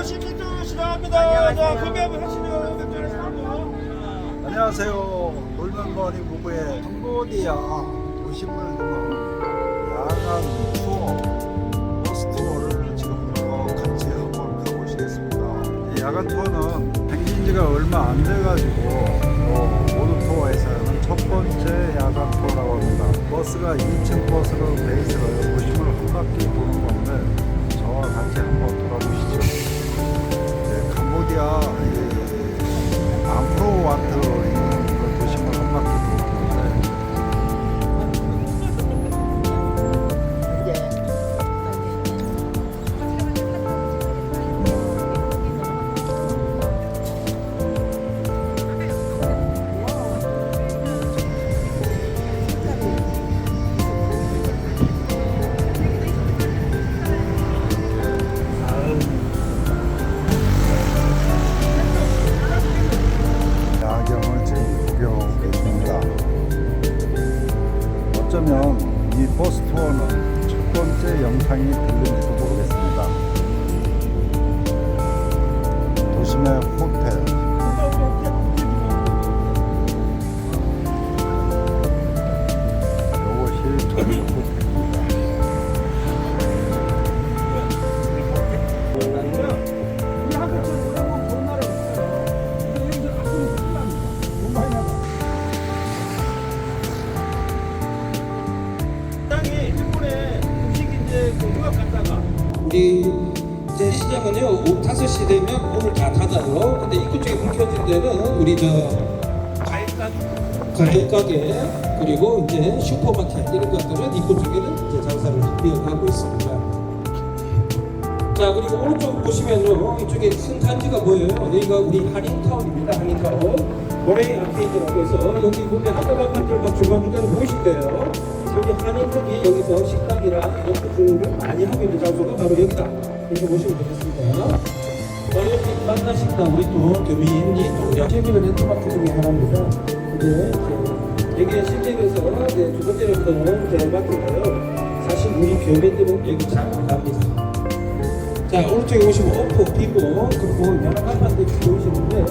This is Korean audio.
자, 하시면. 안녕하세요. 놀면머니 부부의 캄보디아 도심을 넘어 야간 투어 버스 투어를 지금부터 같이 한번 가보시겠습니다. 이 야간 투어는 생긴 지가 얼마 안 돼가지고 어, 이 버스 투어는 첫 번째 영상이 들릴지도 모르겠습니다. 도심의 호텔, 이것이 저희 우리 이제 시장은요 오후 5시 되면 문을 다 닫아요. 근데 입구 쪽에 불 켜진 데는 우리 저 과일 가게 그리고 이제 슈퍼마켓 이런 것들은 입구 쪽에는 이제 장사를 이어가고 있습니다. 자 그리고 오른쪽 보시면요 이쪽에 큰 단지가 보여요. 여기가 우리 한인타운입니다 한인타운. 모레이 아케이드라고 해서 여기 보면 한국 아파트를 막 중간중간에 보이실 거예요 여기 한인들이 여기서 식당이랑 이런 것들을 많이 하고 있는 장소가 바로 여기다 이렇게 보시면 되겠습니다. 자, 여기 만나 식당 우리 또 교민이 또 우리 최근의 랜드마크 중에 하나입니다. 이제 이제 여기에 실제로서 이제 두 번째로부터는 대마크인데요. 사실 우리 교민들은 여기 잘안 갑니다. 자 오른쪽에 보시면 오프, 비보 그리고 여러 간판들이 보이시는데